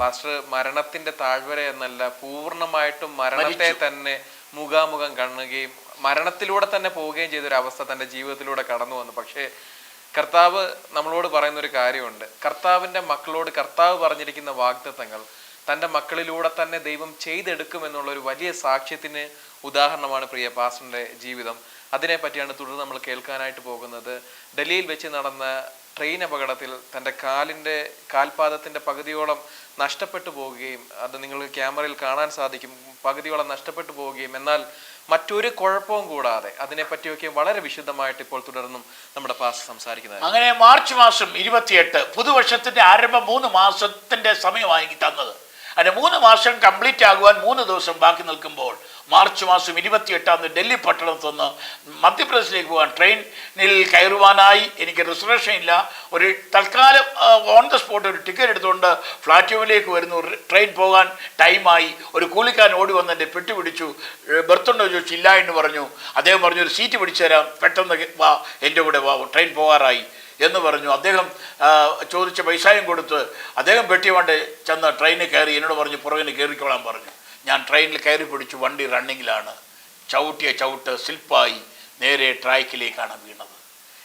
Pastor മരണത്തിന്റെ താഴ്വര എന്നല്ല പൂർണമായിട്ടും മരണത്തെ തന്നെ മുഖാമുഖം കാണുകയും മരണത്തിലൂടെ തന്നെ പോവുകയും ചെയ്ത ഒരു അവസ്ഥ തന്റെ ജീവിതത്തിലൂടെ കടന്നു വന്നു. പക്ഷേ കർത്താവ് നമ്മളോട് പറയുന്ന ഒരു കാര്യമുണ്ട്. കർത്താവിന്റെ മക്കളോട് കർത്താവ് പറഞ്ഞിരിക്കുന്ന വാഗ്ദത്തങ്ങൾ തന്റെ മക്കളിലൂടെ തന്നെ ദൈവം ചെയ്തെടുക്കും എന്നുള്ള ഒരു വലിയ സാക്ഷ്യത്തിന് ഉദാഹരണമാണ് പ്രിയ പാസ്റ്ററിന്റെ ജീവിതം. അതിനെ പറ്റിയാണ് തുടർന്ന് നമ്മൾ കേൾക്കാനായിട്ട് പോകുന്നത്. ഡൽഹിയിൽ വെച്ച് നടന്ന ട്രെയിൻ അപകടത്തിൽ തന്റെ കാലിന്റെ കാൽപാദത്തിന്റെ പകുതിയോളം നഷ്ടപ്പെട്ടു പോവുകയും അത് നിങ്ങൾ ക്യാമറയിൽ കാണാൻ സാധിക്കും. പകുതിയോളം നഷ്ടപ്പെട്ടു പോവുകയും. എന്നാൽ മറ്റൊരു കുഴപ്പവും കൂടാതെ അതിനെപ്പറ്റിയൊക്കെ വളരെ വിശുദ്ധമായിട്ട് ഇപ്പോൾ തുടർന്നും നമ്മുടെ പാസ് സംസാരിക്കുന്നത് അങ്ങനെ മാർച്ച് മാസം ഇരുപത്തിയെട്ട് പുതുവർഷത്തിന്റെ ആരംഭം മൂന്ന് മാസത്തിന്റെ സമയമായി തന്നത്. അതിന് മൂന്ന് മാസം കംപ്ലീറ്റ് ആകുവാൻ മൂന്ന് ദിവസം ബാക്കി നിൽക്കുമ്പോൾ മാർച്ച് മാസം ഇരുപത്തിയെട്ടാം തീയതി ഡൽഹി പട്ടണത്തു നിന്ന് മധ്യപ്രദേശിലേക്ക് പോകാൻ ട്രെയിനിൽ കയറുവാനായി എനിക്ക് റിസർവേഷൻ ഇല്ല. ഒരു തൽക്കാലം ഓൺ ദ സ്പോട്ട് ഒരു ടിക്കറ്റ് എടുത്തുകൊണ്ട് പ്ലാറ്റ്ഫോമിലേക്ക് വരുന്നു. ട്രെയിൻ പോകാൻ ടൈമായി ഒരു കൂലിക്കാരൻ ഓടി വന്ന് എന്റെ പെട്ടി പിടിച്ചു ബർത്തുണ്ടോ ചോദിച്ചു. ഇല്ല എന്ന് പറഞ്ഞു. അദ്ദേഹം പറഞ്ഞു ഒരു സീറ്റ് പിടിച്ചു തരാം. പെട്ടെന്ന് വാ എന്റെ കൂടെ വാ ട്രെയിൻ പോകാറായി. എന്ന് പറഞ്ഞു. അദ്ദേഹം ചോദിച്ച പൈസയും കൊടുത്ത് അദ്ദേഹം പെട്ടി കൊണ്ട് ചെന്ന് ട്രെയിനിൽ കയറി എന്നോട് പറഞ്ഞു പുറകിന് കയറിക്കോളാൻ പറഞ്ഞു. ഞാൻ ട്രെയിനിൽ കയറി പിടിച്ചു വണ്ടി റണ്ണിങ്ങിലാണ് ചവിട്ടിയ ചവിട്ട് സ്ലിപ്പായി നേരെ ട്രാക്കിലേക്കാണ് വീണത്.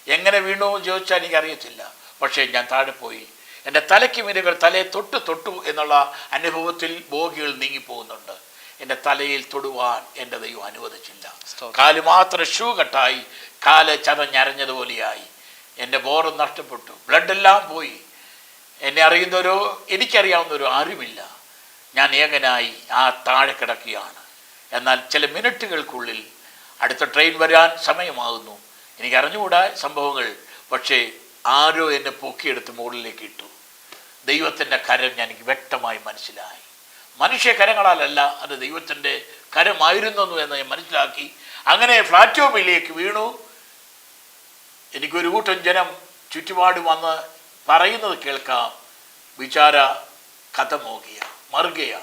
എങ്ങനെ വീണു എന്ന് ചോദിച്ചാൽ എനിക്കറിയത്തില്ല. പക്ഷേ ഞാൻ താഴെ പോയി. എന്റെ തലയ്ക്ക് മീനുകൾ തലയെ തൊട്ട് തൊട്ടു എന്നുള്ള അനുഭവത്തിൽ ബോഗികൾ നീങ്ങിപ്പോകുന്നുണ്ട്. എന്റെ തലയിൽ തൊടുവാൻ എന്റെ ദൈവം അനുവദിച്ചില്ല. കാൽ മാത്രം ഷൂ കട്ടായി. കാൽ ചതഞ്ഞരഞ്ഞതുപോലെയായി എന്റെ ബോറും നഷ്ടപ്പെട്ടു. ബ്ലഡ് എല്ലാം പോയി. എന്നെ അറിയുന്നവരോ എനിക്കറിയാവുന്നവരോ ആരുമില്ല ഞാൻ ഏകനായി ആ താഴെ കിടക്കുകയാണ്. എന്നാൽ ചില മിനിറ്റുകൾക്കുള്ളിൽ അടുത്ത ട്രെയിൻ വരാൻ സമയമാകുന്നു. എനിക്ക് അറിഞ്ഞുകൂടാ സംഭവങ്ങൾ. പക്ഷേ ആരോ എന്നെ പൊക്കിയെടുത്ത് മുകളിലേക്ക് ഇട്ടു. ദൈവത്തിന്റെ കരം ഞാൻ എനിക്ക് വ്യക്തമായി മനസ്സിലായി. മനുഷ്യ കരങ്ങളാലല്ല അത് ദൈവത്തിന്റെ കരമായിരുന്നു എന്ന് ഞാൻ മനസ്സിലാക്കി. അങ്ങനെ പ്ലാറ്റ്ഫോമിലേക്ക് വീണു. എനിക്കൊരു കൂട്ടം ജനം ചുറ്റുപാട് വന്ന് പറയുന്നത് കേൾക്കാം. വിചാര കഥ കഥമോകിയ മറുകയ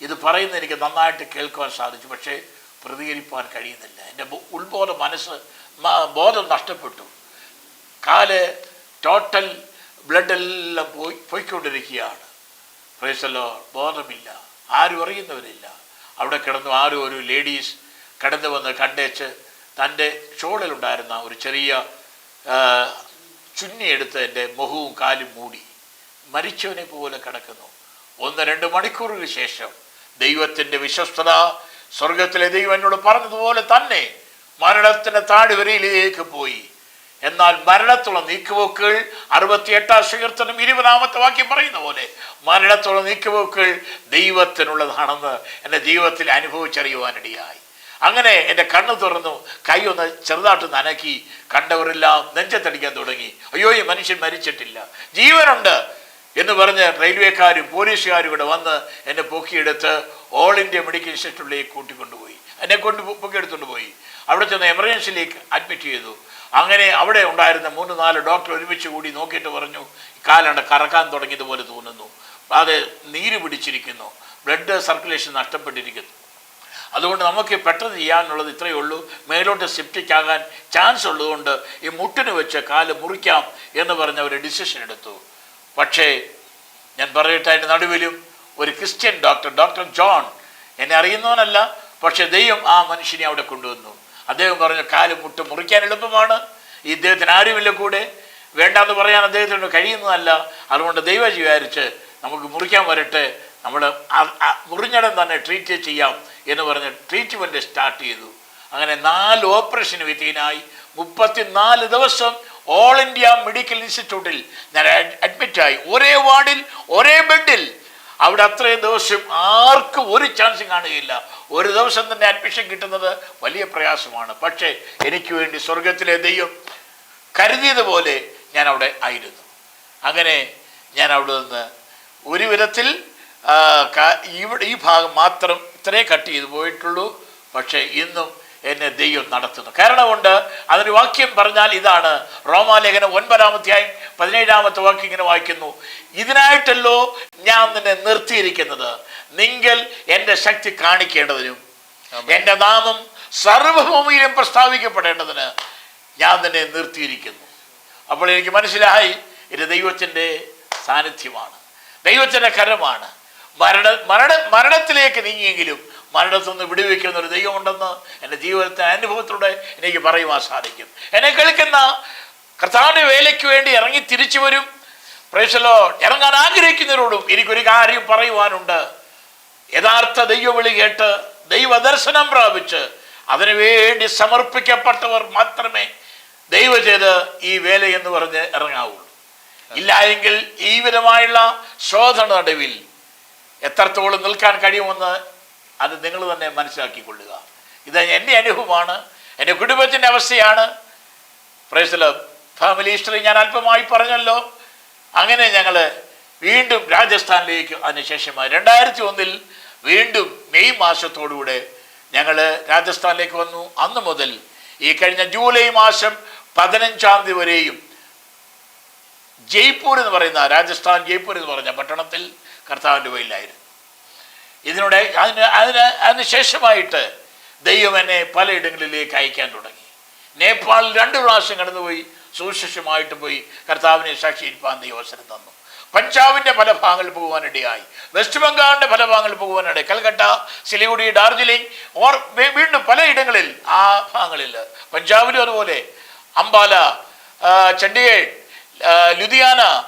ഇത് പറയുന്നത് എനിക്ക് നന്നായിട്ട് കേൾക്കുവാൻ സാധിച്ചു പക്ഷേ പ്രതികരിപ്പാൻ കഴിയുന്നില്ല. എന്റെ ഉൾബോധ മനസ്സ് ബോധം നഷ്ടപ്പെട്ടു. കാൽ ടോട്ടൽ ബ്ലഡെല്ലാം പോയി പോയിക്കൊണ്ടിരിക്കുകയാണ്. പ്രേസലോ ബോധമില്ല. ആരും അറിയുന്നവരില്ല. അവിടെ കിടന്നു ആരും ഒരു ലേഡീസ് കടന്നു വന്ന് കണ്ടേച്ച് തന്റെ ഷോളിലുണ്ടായിരുന്ന ഒരു ചെറിയ ചുന്നിയെടുത്ത് എന്റെ മുഖവും കാലും മൂടി മരിച്ചവനെ പോലെ കിടക്കുന്നു. ഒന്ന് രണ്ട് മണിക്കൂറിന് ശേഷം ദൈവത്തിന്റെ വിശ്വസ്തത സ്വർഗത്തിലെ ദൈവം എന്നോട് പറഞ്ഞതുപോലെ തന്നെ മരണത്തിന്റെ താഴ്വരയിലേക്ക് പോയി. എന്നാൽ മരണത്തുള്ള നീക്കുപോക്കുകൾ അറുപത്തിയെട്ടാം സീർത്തനം ഇരുപതാമത്തെ വാക്യം പറയുന്ന പോലെ മരണത്തുള്ള നീക്കുപോക്കുകൾ ദൈവത്തിനുള്ളതാണെന്ന് എന്റെ ജീവിതത്തിൽ അനുഭവിച്ചറിയുവാനിടയായി. അങ്ങനെ എന്റെ കണ്ണ് തുറന്നു കൈ ഒന്ന് ചെറുതായിട്ട് നനക്കി കണ്ടവരെല്ലാം നെഞ്ചത്തടിക്കാൻ തുടങ്ങി. അയ്യോ ഈ മനുഷ്യൻ മരിച്ചിട്ടില്ല. ജീവനുണ്ട്. എന്ന് പറഞ്ഞ് റെയിൽവേക്കാരും പോലീസുകാരും ഇവിടെ വന്ന് എന്നെ പൊക്കിയെടുത്ത് ഓൾ ഇന്ത്യ മെഡിക്കൽ ഇൻസ്റ്റിറ്റ്യൂട്ടിലേക്ക് കൂട്ടിക്കൊണ്ടുപോയി. എന്നെ കൊണ്ട് പൊക്കിയെടുത്തുകൊണ്ട് പോയി. അവിടെ ചെന്ന് എമർജൻസിയിലേക്ക് അഡ്മിറ്റ് ചെയ്തു. അങ്ങനെ അവിടെ ഉണ്ടായിരുന്ന മൂന്ന് നാല് ഡോക്ടർ ഒരുമിച്ച് കൂടി നോക്കിയിട്ട് പറഞ്ഞു കാലാണ് കറക്കാൻ തുടങ്ങിയതുപോലെ തോന്നുന്നു. അത് നീര് പിടിച്ചിരിക്കുന്നു. ബ്ലഡ് സർക്കുലേഷൻ നഷ്ടപ്പെട്ടിരിക്കുന്നു. അതുകൊണ്ട് നമുക്ക് പെട്ടെന്ന് ചെയ്യാനുള്ളത് ഇത്രയേ ഉള്ളൂ. മേലോട്ട് സെപ്റ്റിക് ആകാൻ ചാൻസ് ഉള്ളതുകൊണ്ട് ഈ മുട്ടിന് വെച്ച് കാൽ മുറിക്കാം എന്ന് പറഞ്ഞ ഒരു ഡിസിഷൻ എടുത്തു. പക്ഷേ ഞാൻ പറയട്ടെ അതിന്റെ നടുവിലും ഒരു ക്രിസ്ത്യൻ ഡോക്ടർ ഡോക്ടർ ജോൺ എന്നെ അറിയുന്നവനല്ല പക്ഷേ ദൈവം ആ മനുഷ്യനെ അവിടെ കൊണ്ടുവന്നു. അദ്ദേഹം പറഞ്ഞു കാൽ മുട്ട് മുറിക്കാൻ എളുപ്പമാണ്. ഈ ദൈവത്തിന് ആരുമില്ല കൂടെ? വേണ്ടാന്ന് പറയാൻ അദ്ദേഹത്തിന് കഴിയുന്നതല്ല. അതുകൊണ്ട് ദൈവം വിചാരിച്ച് നമുക്ക് മുറിക്കാൻ വരട്ടെ. നമ്മൾ മുറിഞ്ഞടം തന്നെ ട്രീറ്റ് ചെയ്യാം എന്ന് പറഞ്ഞ് ട്രീറ്റ്മെന്റ് സ്റ്റാർട്ട് ചെയ്തു. അങ്ങനെ നാല് ഓപ്പറേഷൻ വിധീനായി മുപ്പത്തിനാല് ദിവസം ഓൾ ഇന്ത്യ മെഡിക്കൽ ഇൻസ്റ്റിറ്റ്യൂട്ടിൽ ഞാൻ അഡ്മിറ്റായി ഒരേ വാർഡിൽ ഒരേ ബെഡിൽ. അവിടെ അത്രയും ദിവസം ആർക്കും ഒരു ചാൻസും കാണുകയില്ല. ഒരു ദിവസം തന്നെ അഡ്മിഷൻ കിട്ടുന്നത് വലിയ പ്രയാസമാണ്. പക്ഷേ എനിക്ക് വേണ്ടി സ്വർഗത്തിലെ ദൈവം കരുതിയതുപോലെ ഞാൻ അവിടെ ആയിരുന്നു. അങ്ങനെ ഞാൻ അവിടെ നിന്ന് ഒരു വിധത്തിൽ ഇവിടെ ഈ ഭാഗം മാത്രം ഇത്രേ കട്ട് ചെയ്ത് പോയിട്ടുള്ളൂ. പക്ഷേ ഇന്നും എന്നെ ദൈവം നടത്തുന്നു. കാരണമുണ്ട് അതൊരു വാക്യം പറഞ്ഞാൽ ഇതാണ്. റോമാലേഖനം ഒൻപതാമധ്യായം പതിനേഴാമത്തെ വാക്യം ഇങ്ങനെ വായിക്കുന്നു. ഇതിനായിട്ടല്ലോ ഞാൻ നിന്നെ നിർത്തിയിരിക്കുന്നത്. നിങ്ങൾ എന്റെ ശക്തി കാണിക്കേണ്ടതിനും എന്റെ നാമം സർവഭൂമിയിലും പ്രസ്താവിക്കപ്പെടേണ്ടതിന് ഞാൻ നിന്നെ നിർത്തിയിരിക്കുന്നു. അപ്പോൾ എനിക്ക് മനസ്സിലായി ഇത് ദൈവത്തിന്റെ സാന്നിധ്യമാണ്. ദൈവത്തിന്റെ കരമാണ്. മരണ മരണ മരണത്തിലേക്ക് നീങ്ങിയെങ്കിലും മരണത്തിൽ നിന്ന് വിടുവിക്കുന്ന ഒരു ദൈവമുണ്ടെന്ന് എന്റെ ജീവിതത്തെ അനുഭവത്തിലൂടെ എനിക്ക് പറയുവാൻ സാധിക്കും. എന്നെ കേൾക്കുന്ന കർത്താവിന്റെ വേലയ്ക്ക് വേണ്ടി ഇറങ്ങി തിരിച്ചു വരും. പ്രേക്ഷലോ ഇറങ്ങാൻ ആഗ്രഹിക്കുന്നവരോടും എനിക്കൊരു കാര്യം പറയുവാനുണ്ട്. യഥാർത്ഥ ദൈവവിളി കേട്ട് ദൈവദർശനം പ്രാപിച്ച് അതിനുവേണ്ടി സമർപ്പിക്കപ്പെട്ടവർ മാത്രമേ ദൈവ ചെയ്ത് ഈ വേല എന്ന് പറഞ്ഞ് ഇറങ്ങാവുള്ളൂ. ഇല്ല എങ്കിൽ ഈ വിധമായുള്ള ശോധന നടുവിൽ എത്രത്തോളം നിൽക്കാൻ കഴിയുമെന്ന് അത് നിങ്ങൾ തന്നെ മനസ്സിലാക്കിക്കൊള്ളുക. ഇത് എന്റെ അനുഭവമാണ് എന്റെ കുടുംബത്തിന്റെ അവസ്ഥയാണ്. പ്രേസല ഫാമിലി ഹിസ്റ്ററി ഞാൻ അല്പമായി പറഞ്ഞല്ലോ. അങ്ങനെ ഞങ്ങൾ വീണ്ടും രാജസ്ഥാനിലേക്ക് അതിനുശേഷമായി രണ്ടായിരത്തി ഒന്നിൽ വീണ്ടും മെയ് മാസത്തോടുകൂടെ ഞങ്ങൾ രാജസ്ഥാനിലേക്ക് വന്നു. അന്ന് മുതൽ ഈ കഴിഞ്ഞ ജൂലൈ മാസം പതിനഞ്ചാം തീയതി വരെയും ജയ്പൂർ എന്ന് പറയുന്ന രാജസ്ഥാൻ ജയ്പൂർ എന്ന് പറഞ്ഞ പട്ടണത്തിൽ കർത്താവിന്റെ വഴിയിലായിരുന്നു. ഇതിനൂടെ അതിന് അതിന് അതിന് ശേഷമായിട്ട് ദൈവം എന്നെ പലയിടങ്ങളിലേക്ക് അയക്കാൻ തുടങ്ങി. നേപ്പാളിൽ രണ്ട് പ്രാവശ്യം കടന്നുപോയി സുവിശേഷമായിട്ട് പോയി കർത്താവിനെ സാക്ഷിയിരിക്കാൻ ദൈവം അവസരം തന്നു. പഞ്ചാബിന്റെ പല ഭാഗങ്ങളിൽ പോകുവാനിടയായി. വെസ്റ്റ് ബംഗാളിന്റെ പല ഭാഗങ്ങളിൽ പോകുവാനിടയായി. കൽക്കട്ട സിലിഗുഡി ഡാർജിലിംഗ് ഓർ വീണ്ടും പലയിടങ്ങളിൽ ആ ഭാഗങ്ങളിൽ. പഞ്ചാബിലും അതുപോലെ. അംബാല ചണ്ഡീഗഡ് ലുധിയാന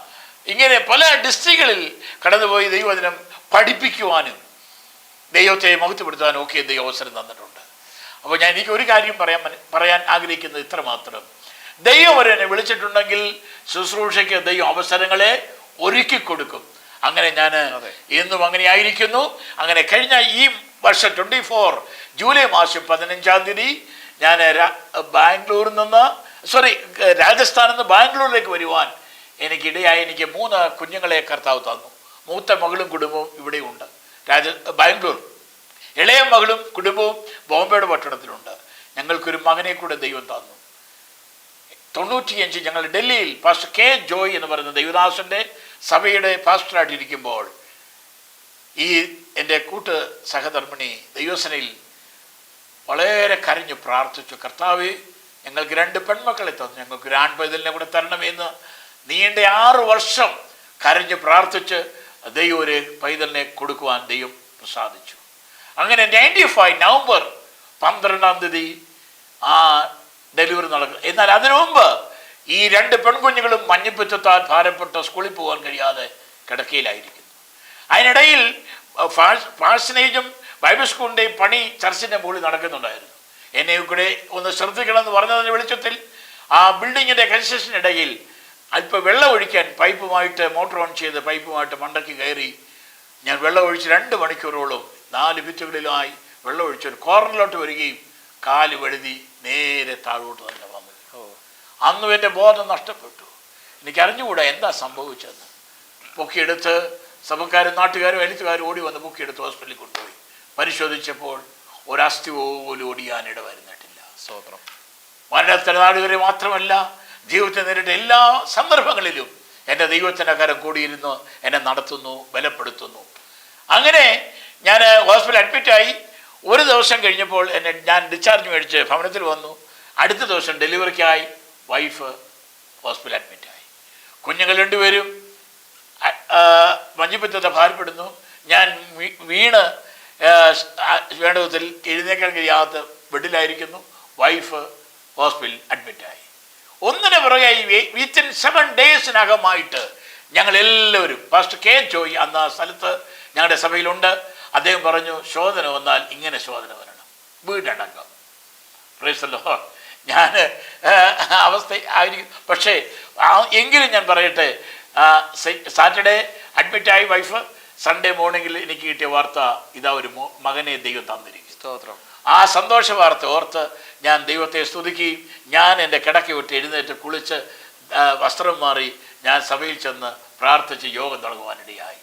ഇങ്ങനെ പല ഡിസ്ട്രിക്റ്റുകളിൽ കടന്നുപോയി ദൈവദിനം പഠിപ്പിക്കുവാനും ദൈവത്തെ മുഖത്തുപെടുത്താൻ ഒക്കെ ദൈവം അവസരം തന്നിട്ടുണ്ട്. അപ്പോൾ ഞാൻ എനിക്ക് ഒരു കാര്യം പറയാൻ പറയാൻ ആഗ്രഹിക്കുന്നത് ഇത്ര മാത്രം. ദൈവം ഒരു എന്നെ വിളിച്ചിട്ടുണ്ടെങ്കിൽ ശുശ്രൂഷയ്ക്ക് ദൈവം അവസരങ്ങളെ ഒരുക്കി കൊടുക്കും. അങ്ങനെ ഞാൻ എന്നും അങ്ങനെ ആയിരിക്കുന്നു. അങ്ങനെ കഴിഞ്ഞ ഈ വർഷം ട്വന്റി ഫോർ ജൂലൈ മാസം പതിനഞ്ചാം തീയതി ഞാൻ ബാംഗ്ലൂരിൽ നിന്ന് സോറി രാജസ്ഥാനിൽ നിന്ന് ബാംഗ്ലൂരിലേക്ക് വരുവാൻ എനിക്കിടയായി എനിക്ക് മൂന്ന് കുഞ്ഞുങ്ങളെ കർത്താവ് തന്നു. മൂത്ത മകളും കുടുംബവും ഇവിടെയുണ്ട്. രാജ ബാംഗ്ലൂർ. ഇളയ മകളും കുടുംബവും ബോംബെയുടെ പട്ടണത്തിലുണ്ട്. ഞങ്ങൾക്കൊരു മകനെ കൂടെ ദൈവം തന്നു. തൊണ്ണൂറ്റിയഞ്ച് ഞങ്ങൾ ഡൽഹിയിൽ പാസ്റ്റർ കെ ജോയ് എന്ന് പറയുന്ന ദൈവദാസന്റെ സഭയുടെ പാസ്റ്ററായിട്ടിരിക്കുമ്പോൾ ഈ എന്റെ കൂട്ട് സഹധർമ്മിണി ദൈവസനയിൽ വളരെ കരഞ്ഞു പ്രാർത്ഥിച്ചു കർത്താവ് ഞങ്ങൾക്ക് രണ്ട് പെൺമക്കളെ തന്നു. ഞങ്ങൾക്ക് ഒരു ആൺപൈതലിനെ കൂടെ തരണമെന്ന് നീണ്ട ആറ് വർഷം കരഞ്ഞ് പ്രാർത്ഥിച്ച് ദൈവം ഒരു പൈതലിനെ കൊടുക്കുവാൻ ദൈവം പ്രസാദിച്ചു. അങ്ങനെ നയന്റി ഫൈവ് നവംബർ പന്ത്രണ്ടാം തീയതി ആ ഡെലിവറി നടക്കും എന്നാൽ അതിനു മുമ്പ് ഈ രണ്ട് പെൺകുഞ്ഞുങ്ങളും മഞ്ഞപ്പിത്തത്താൽ ഭാരപ്പെട്ട സ്കൂളിൽ പോകാൻ കഴിയാതെ കിടക്കയിലായിരിക്കുന്നു. അതിനിടയിൽ ഫാഷനേജും ബൈബിൾ സ്കൂളിന്റെയും പണി ചർച്ചിന്റെ മുകളിൽ നടക്കുന്നുണ്ടായിരുന്നു. എന്നെ ഇവിടെ ഒന്ന് ശ്രദ്ധിക്കണമെന്ന് പറഞ്ഞതിന്റെ വെളിച്ചത്തിൽ ആ ബിൽഡിങ്ങിന്റെ കൺസ്ട്രക്ഷൻ ഇടയിൽ അല്പം വെള്ളം ഒഴിക്കാൻ പൈപ്പുമായിട്ട് മോട്ടർ ഓൺ ചെയ്ത് പൈപ്പുമായിട്ട് മണ്ടയ്ക്ക് കയറി ഞാൻ വെള്ളം ഒഴിച്ച് രണ്ട് മണിക്കൂറോളം നാല് ഭിത്തുകളിലായി വെള്ളം ഒഴിച്ച് ഒരു കോർണറിലോട്ട് വരികയും കാൽ വഴുതി നേരെ താഴോട്ട് തന്നെ വന്നു. അന്നും എന്റെ ബോധം നഷ്ടപ്പെട്ടു. എനിക്ക് അറിഞ്ഞുകൂടാ എന്താ സംഭവിച്ചത് പൊക്കിയെടുത്ത് സഭക്കാരും നാട്ടുകാരും എഴുത്തുകാരും ഓടി വന്ന് പൊക്കിയെടുത്ത് ഹോസ്പിറ്റലിൽ കൊണ്ടുപോയി. പരിശോധിച്ചപ്പോൾ ഒരസ്ഥി പോലും ഓടിയാൻ ഇടവരുന്നിട്ടില്ല. വരുന്നിട്ടില്ല സ്തോത്രം. മരണത്തിന് നാടുകാരെ മാത്രമല്ല ജീവിതത്തിൽ നേരിട്ട എല്ലാ സന്ദർഭങ്ങളിലും എന്റെ ദൈവത്തിന്റെ കരം കൂടിയിരുന്ന് എന്നെ നടത്തുന്നു ബലപ്പെടുത്തുന്നു. അങ്ങനെ ഞാൻ ഹോസ്പിറ്റലിൽ അഡ്മിറ്റായി ഒരു ദിവസം കഴിഞ്ഞപ്പോൾ എന്നെ ഞാൻ ഡിസ്ചാർജ് മേടിച്ച് ഭവനത്തിൽ വന്നു. അടുത്ത ദിവസം ഡെലിവറിക്കായി വൈഫ് ഹോസ്പിറ്റലിൽ അഡ്മിറ്റായി കുഞ്ഞുങ്ങൾ രണ്ടുപേരും ആ, ഭാരപ്പെടുന്നു. ഞാൻ വീണ് വേണ്ട വിധത്തിൽ എഴുന്നേക്കാൻ കഴിയാത്ത ബെഡിലായിരിക്കുന്നു. വൈഫ് ഹോസ്പിറ്റലിൽ അഡ്മിറ്റായി ഒന്നിനു പുറകെ വിത്തിൻ സെവൻ ഡേയ്സിനകമായിട്ട് ഞങ്ങൾ എല്ലാവരും ഫസ്റ്റ് കെ ജോയി അന്ന് ആ സ്ഥലത്ത് ഞങ്ങളുടെ സഭയിലുണ്ട്. അദ്ദേഹം പറഞ്ഞു ശോധന വന്നാൽ ഇങ്ങനെ ശോധന വരണം. വീടടക്കം. പ്രൈസല്ലോ ഞാൻ അവസ്ഥ ആയിരിക്കും. പക്ഷേ എങ്കിലും ഞാൻ പറയട്ടെ സാറ്റർഡേ അഡ്മിറ്റായി വൈഫ് സൺഡേ മോർണിംഗിൽ എനിക്ക് കിട്ടിയ വാർത്ത ഇതാ ഒരു മകനെ ദൈവം തന്നിരിക്കും സ്തോത്രം. ആ സന്തോഷ വാർത്ത ഓർത്ത് ഞാൻ ദൈവത്തെ സ്തുതിക്കുകയും ഞാൻ എന്റെ കിടക്ക വിട്ട് എഴുന്നേറ്റ് കുളിച്ച് വസ്ത്രം മാറി ഞാൻ സഭയിൽ ചെന്ന് പ്രാർത്ഥിച്ച് യോഗം തുടങ്ങുവാനിടയായി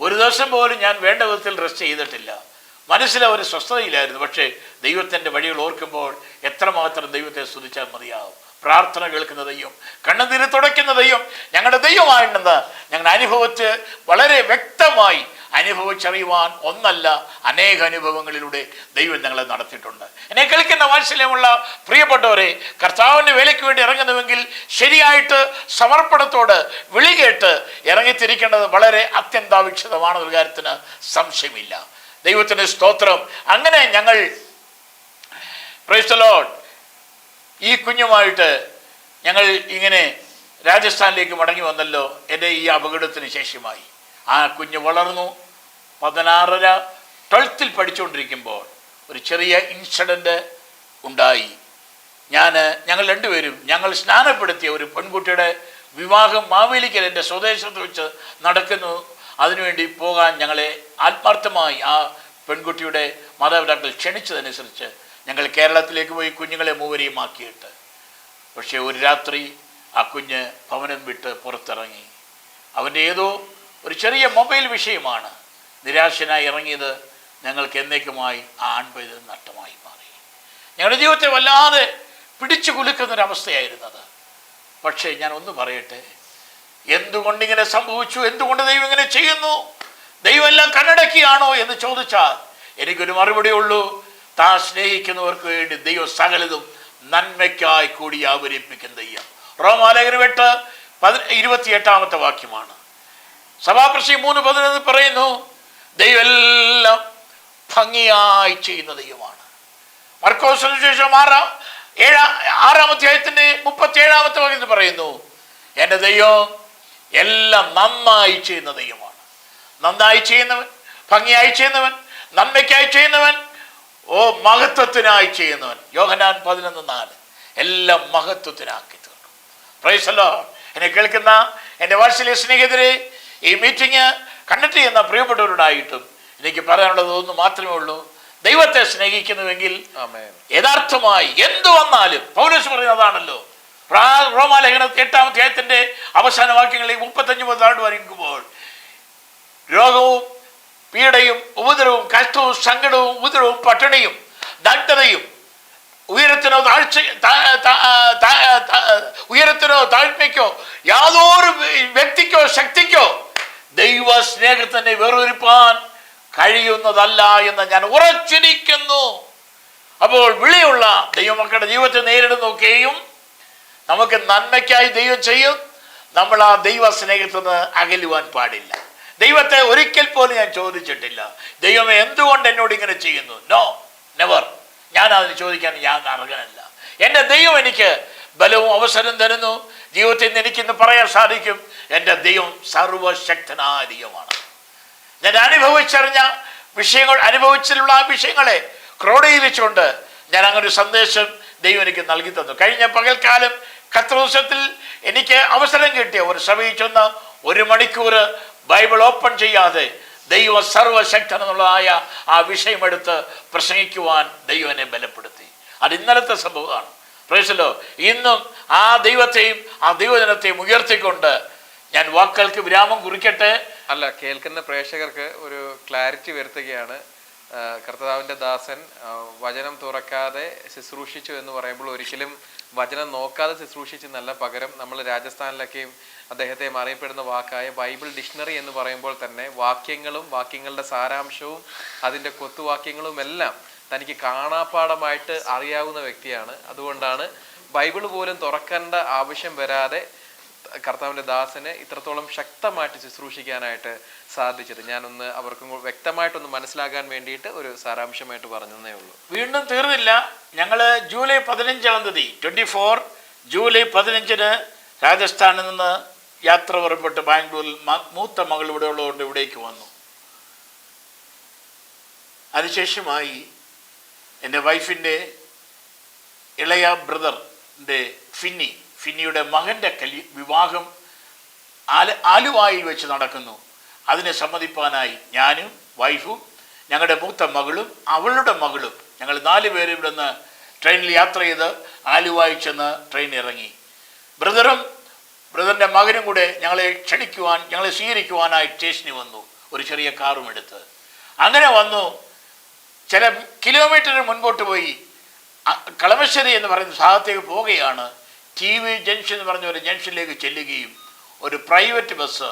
ഒരു ദിവസം പോലും ഞാൻ വേണ്ട വിധത്തിൽ റെസ്റ്റ് ചെയ്തിട്ടില്ല. മനസ്സിലെ ഒരു സ്വസ്ഥതയിലായിരുന്നു. പക്ഷേ ദൈവത്തിന്റെ വഴികൾ ഓർക്കുമ്പോൾ എത്രമാത്രം ദൈവത്തെ സ്തുതിച്ചാൽ മതിയാവും. പ്രാർത്ഥന കേൾക്കുന്ന ദൈവം കണ്ണുനീര് തുടയ്ക്കുന്ന ദൈവം ഞങ്ങളുടെ ദൈവമായിട്ടുണ്ടെന്ന് ഞങ്ങളുടെ അനുഭവത്തെ വളരെ വ്യക്തമായി അനുഭവിച്ചറിയുവാൻ ഒന്നല്ല അനേക അനുഭവങ്ങളിലൂടെ ദൈവം ഞങ്ങളെ നടത്തിയിട്ടുണ്ട്. എന്നെ കേൾക്കുന്ന വാത്സല്യമുള്ള പ്രിയപ്പെട്ടവരെ കർത്താവിന്റെ വേലയ്ക്ക് വേണ്ടി ഇറങ്ങുന്നുവെങ്കിൽ ശരിയായിട്ട് സമർപ്പണത്തോട് വിളി കേട്ട് ഇറങ്ങിത്തിരിക്കേണ്ടത് വളരെ അത്യന്താപേക്ഷിതമാണെന്ന കാര്യത്തിന് സംശയമില്ല. ദൈവത്തിന്റെ സ്തോത്രം. അങ്ങനെ ഞങ്ങൾ പ്രൈസ്തലോഡ് ഈ കുഞ്ഞുമായിട്ട് ഞങ്ങൾ ഇങ്ങനെ രാജസ്ഥാനിലേക്ക് മടങ്ങി വന്നല്ലോ എന്റെ ഈ അപകടത്തിന് ശേഷമായി. ആ കുഞ്ഞ് വളർന്നു. പതിനാറര ട്വൽത്തിൽ പഠിച്ചുകൊണ്ടിരിക്കുമ്പോൾ ഒരു ചെറിയ ഇൻസിഡന്റ് ഉണ്ടായി. ഞാൻ ഞങ്ങൾ രണ്ടുപേരും ഞങ്ങൾ സ്നാനപ്പെടുത്തിയ ഒരു പെൺകുട്ടിയുടെ വിവാഹം മാവേലിക്കൽ എന്റെ സ്വദേശത്ത് വെച്ച് നടക്കുന്നു. അതിനുവേണ്ടി പോകാൻ ഞങ്ങളെ ആത്മാർത്ഥമായി ആ പെൺകുട്ടിയുടെ മാതാപിതാക്കൾ ക്ഷണിച്ചതനുസരിച്ച് ഞങ്ങൾ കേരളത്തിലേക്ക് പോയി കുഞ്ഞുങ്ങളെ മൂവരെയും ആക്കിയിട്ട്. പക്ഷേ ഒരു രാത്രി ആ കുഞ്ഞ് ഭവനം വിട്ട് പുറത്തിറങ്ങി. അവന്റെ ഏതോ ഒരു ചെറിയ മൊബൈൽ വിഷയമാണ്. നിരാശനായി ഇറങ്ങിയത് ഞങ്ങൾക്ക് എന്നേക്കുമായി ആ ആൺപൈതൽ നഷ്ടമായി മാറി. ഞങ്ങളുടെ ജീവിതത്തെ വല്ലാതെ പിടിച്ചു കുലുക്കുന്നൊരവസ്ഥയായിരുന്നത്. പക്ഷേ ഞാൻ ഒന്ന് പറയട്ടെ എന്തുകൊണ്ടിങ്ങനെ സംഭവിച്ചു? എന്തുകൊണ്ട് ദൈവം ഇങ്ങനെ ചെയ്യുന്നു? ദൈവം എല്ലാം കണ്ണടക്കിയാണോ എന്ന് ചോദിച്ചാൽ എനിക്കൊരു മറുപടി ഉള്ളൂ. താൻ സ്നേഹിക്കുന്നവർക്ക് വേണ്ടി ദൈവം സകലതും നന്മയ്ക്കായി കൂടി ആവരിപ്പിക്കുന്ന ദൈവം. റോമാലേഖനം എട്ട് പതി ഇരുപത്തിയെട്ടാമത്തെ വാക്യമാണ്. സഭാപ്രശ്നം മൂന്ന് പതിനൊന്ന് പറയുന്നു ദൈവം എല്ലാം ഭംഗിയായി ചെയ്യുന്ന ദൈവമാണ്. മർക്കോസിനുശേഷം ആറാം ഏഴാം ആറാം അധ്യായത്തിന്റെ മുപ്പത്തി ഏഴാമത്തെ വകുപ്പിൽ പറയുന്നു എന്റെ ദൈവം എല്ലാം നന്നായി ചെയ്യുന്ന ദൈവമാണ്. നന്നായി ചെയ്യുന്നവൻ ഭംഗിയായി ചെയ്യുന്നവൻ നന്മയ്ക്കായി ചെയ്യുന്നവൻ ഓ മഹത്വത്തിനായി ചെയ്യുന്നവൻ. യോഹനാൻ പതിനൊന്ന് നാല് എല്ലാം മഹത്വത്തിനാക്കി തീർക്കും പ്രൈസല്ലോ എന്നെ കേൾക്കുന്ന എന്റെ വാത്സല്യ സ്നേഹിതരെ ഈ മീറ്റിംഗ് കണ്ടക്ട് ചെയ്യുന്ന പ്രിയപ്പെട്ടവരോടായിട്ടും എനിക്ക് പറയാനുള്ളത് ഒന്ന് മാത്രമേ ഉള്ളൂ. ദൈവത്തെ സ്നേഹിക്കുന്നുവെങ്കിൽ യഥാർത്ഥമായി എന്തു വന്നാലും പൗലോസ് പറയുന്നതാണല്ലോ റോമാലേഖന എട്ടാം അധ്യായത്തിന്റെ അവസാന വാക്യങ്ങളിൽ മുപ്പത്തഞ്ച് മുതലാണ്ട് വരയ്ക്കുമ്പോൾ രോഗവും പീഡയും ഉപദ്രവവും കഷ്ടവും സങ്കടവും ഉപദ്രവവും പട്ടിണിയും ദഗ്ധതയും ഉയരത്തിനോ താഴ്ച ഉയരത്തിനോ താഴ്മയ്ക്കോ യാതൊരു വ്യക്തിക്കോ ശക്തിക്കോ ദൈവ സ്നേഹത്തിനെ വേറൊരുപ്പാൻ കഴിയുന്നതല്ല എന്ന് ഞാൻ ഉറച്ചിരിക്കുന്നു. അപ്പോൾ വിളിയുള്ള ദൈവമക്കളുടെ ജീവിതത്തെ നേരിടുന്നൊക്കെയും നമുക്ക് നന്മയ്ക്കായി ദൈവം ചെയ്യും. നമ്മൾ ആ ദൈവ സ്നേഹത്തിൽ നിന്ന് അകലുവാൻ പാടില്ല. ദൈവത്തെ ഒരിക്കൽ പോലും ഞാൻ ചോദിച്ചിട്ടില്ല. ദൈവമേ എന്തുകൊണ്ട് എന്നോട് ഇങ്ങനെ ചെയ്യുന്നു? നോ നെവർ ഞാൻ അതിന് ചോദിക്കാൻ ഞാൻ അർഹനല്ല. എന്റെ ദൈവം എനിക്ക് ബലവും അവസരം തരുന്നു. ജീവിതത്തിൽ നിന്ന് എനിക്കിന്ന് പറയാൻ സാധിക്കും. എന്റെ ദൈവം സർവശക്തനായ ദൈവമാണ്. ഞാൻ അനുഭവിച്ചറിഞ്ഞ വിഷയങ്ങൾ അനുഭവിച്ചിട്ടുള്ള ആ വിഷയങ്ങളെ ക്രോഡീകരിച്ചുകൊണ്ട് ഞാൻ അങ്ങനെ ഒരു സന്ദേശം ദൈവം എനിക്ക് നൽകി തന്നു. കഴിഞ്ഞ പകൽക്കാലം കത്രദിവസത്തിൽ എനിക്ക് അവസരം കിട്ടിയ ഒരു സഭയിൽ ചെന്ന് ഒരു മണിക്കൂർ ബൈബിൾ ഓപ്പൺ ചെയ്യാതെ ദൈവ സർവശക്തൻ എന്നുള്ളതായ ആ വിഷയമെടുത്ത് പ്രസംഗിക്കുവാൻ ദൈവനെ ബലപ്പെടുത്തി. അത് ഇന്നലത്തെ സംഭവമാണ്. പ്രേസലോ ഇന്നും ആ ദൈവത്തെയും ആ ദൈവജനത്തെയും ഉയർത്തിക്കൊണ്ട് ഞാൻ വാക്കുകൾക്ക് വിരാമം കുറിക്കട്ടെ. അല്ല കേൾക്കുന്ന പ്രേക്ഷകർക്ക് ഒരു ക്ലാരിറ്റി വരുത്തുകയാണ്. കർത്താവിന്റെ ദാസൻ വചനം തുറക്കാതെ ശുശ്രൂഷിച്ചു എന്ന് പറയുമ്പോൾ ഒരിക്കലും വചനം നോക്കാതെ ശുശ്രൂഷിച്ചു എന്നല്ല പകരം നമ്മൾ രാജസ്ഥാനിലൊക്കെയും അദ്ദേഹത്തെ അറിയപ്പെടുന്ന വാക്കായ ബൈബിൾ ഡിക്ഷണറി എന്ന് പറയുമ്പോൾ തന്നെ വാക്യങ്ങളും വാക്യങ്ങളുടെ സാരാംശവും അതിന്റെ കൊത്തുവാക്യങ്ങളും എല്ലാം തനിക്ക് കാണാപ്പാടമായിട്ട് അറിയാവുന്ന വ്യക്തിയാണ്. അതുകൊണ്ടാണ് ബൈബിൾ പോലും തുറക്കേണ്ട ആവശ്യം വരാതെ കർത്താവിന്റെ ദാസനെ ഇത്രത്തോളം ശക്തമായിട്ട് ശുശ്രൂഷിക്കാനായിട്ട് സാധിച്ചത്. ഞാനൊന്ന് അവർക്കും വ്യക്തമായിട്ടൊന്ന് മനസ്സിലാക്കാൻ വേണ്ടിയിട്ട് ഒരു സാരാംശമായിട്ട് പറഞ്ഞതേ ഉള്ളൂ. വീണ്ടും തീർന്നില്ല. ഞങ്ങൾ ജൂലൈ പതിനഞ്ചാം തീയതി ട്വന്റി ഫോർ ജൂലൈ പതിനഞ്ചിന് രാജസ്ഥാനിൽ നിന്ന് യാത്ര പുറപ്പെട്ട് ബാംഗ്ലൂരിൽ മൂത്ത മകൾ ഇവിടെ ഉള്ളതുകൊണ്ട് ഇവിടേക്ക് വന്നു. അതിനുശേഷമായി എന്റെ വൈഫിന്റെ ഇളയ ബ്രദറിന്റെ ഫിന്നി ഫിന്നിയുടെ മകന്റെ കലി വിവാഹം ആല ആലുവായിൽ വെച്ച് നടക്കുന്നു. അതിനെ സമ്മതിപ്പാനായി ഞാനും വൈഫും ഞങ്ങളുടെ മൂത്ത മകളും അവളുടെ മകളും ഞങ്ങൾ നാല് പേരും ഇവിടെ നിന്ന് ട്രെയിനിൽ യാത്ര ചെയ്ത് ആലുവായി ചെന്ന് ട്രെയിൻ ഇറങ്ങി. ബ്രദറും ബ്രദറിന്റെ മകനും കൂടെ ഞങ്ങളെ ക്ഷണിക്കുവാൻ ഞങ്ങളെ സ്വീകരിക്കുവാനായി സ്റ്റേഷനിൽ വന്നു ഒരു ചെറിയ കാറും എടുത്ത്. അങ്ങനെ വന്നു. ചില കിലോമീറ്റർ മുൻപോട്ട് പോയി. കളമശ്ശേരി എന്ന് പറയുന്ന ഭാഗത്തേക്ക് പോവുകയാണ്. ടി വി ജംഗ്ഷൻ എന്ന് പറഞ്ഞ ഒരു ജംഗ്ഷനിലേക്ക് ചെല്ലുകയും ഒരു പ്രൈവറ്റ് ബസ്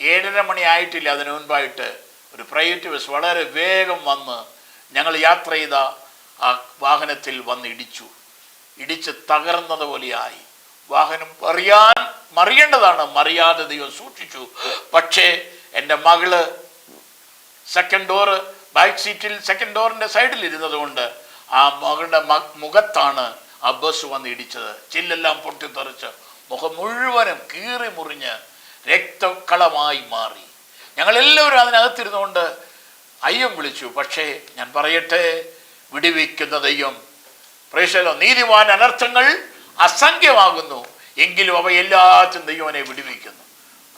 ഏഴര മണി ആയിട്ടില്ല അതിന് മുൻപായിട്ട് ഒരു പ്രൈവറ്റ് ബസ് വളരെ വേഗം വന്ന് ഞങ്ങൾ യാത്ര ചെയ്ത ആ വാഹനത്തിൽ വന്ന് ഇടിച്ചു. ഇടിച്ച് തകർന്നതുപോലെയായി വാഹനം അറിയാൻ മറിയേണ്ടതാണ്. മറിയാതെ ദൈവം സൂക്ഷിച്ചു. പക്ഷേ എന്റെ മകൾ സെക്കൻഡ് ഡോറ് ബാക്ക് സീറ്റിൽ സെക്കൻഡ് ഡോറിന്റെ സൈഡിൽ ഇരുന്നതുകൊണ്ട് ആ മകളുടെ മുഖത്താണ് ആ ബസ് വന്ന് ഇടിച്ചത്. ചില്ലെല്ലാം പൊട്ടിത്തെറിച്ച് മുഖം മുഴുവനും കീറി മുറിഞ്ഞ് രക്തക്കളമായി മാറി. ഞങ്ങളെല്ലാവരും അതിനകത്തിരുന്നുകൊണ്ട് അയ്യം വിളിച്ചു. പക്ഷേ ഞാൻ പറയട്ടെ വിടിവിക്കുന്ന ദൈവം. പ്രേക്ഷകോ നീതിമാൻ അനർത്ഥങ്ങൾ അസംഖ്യമാകുന്നു. എങ്കിലും അവ എല്ലാത്തിനും ദൈവനെ വിടിവിക്കുന്നു.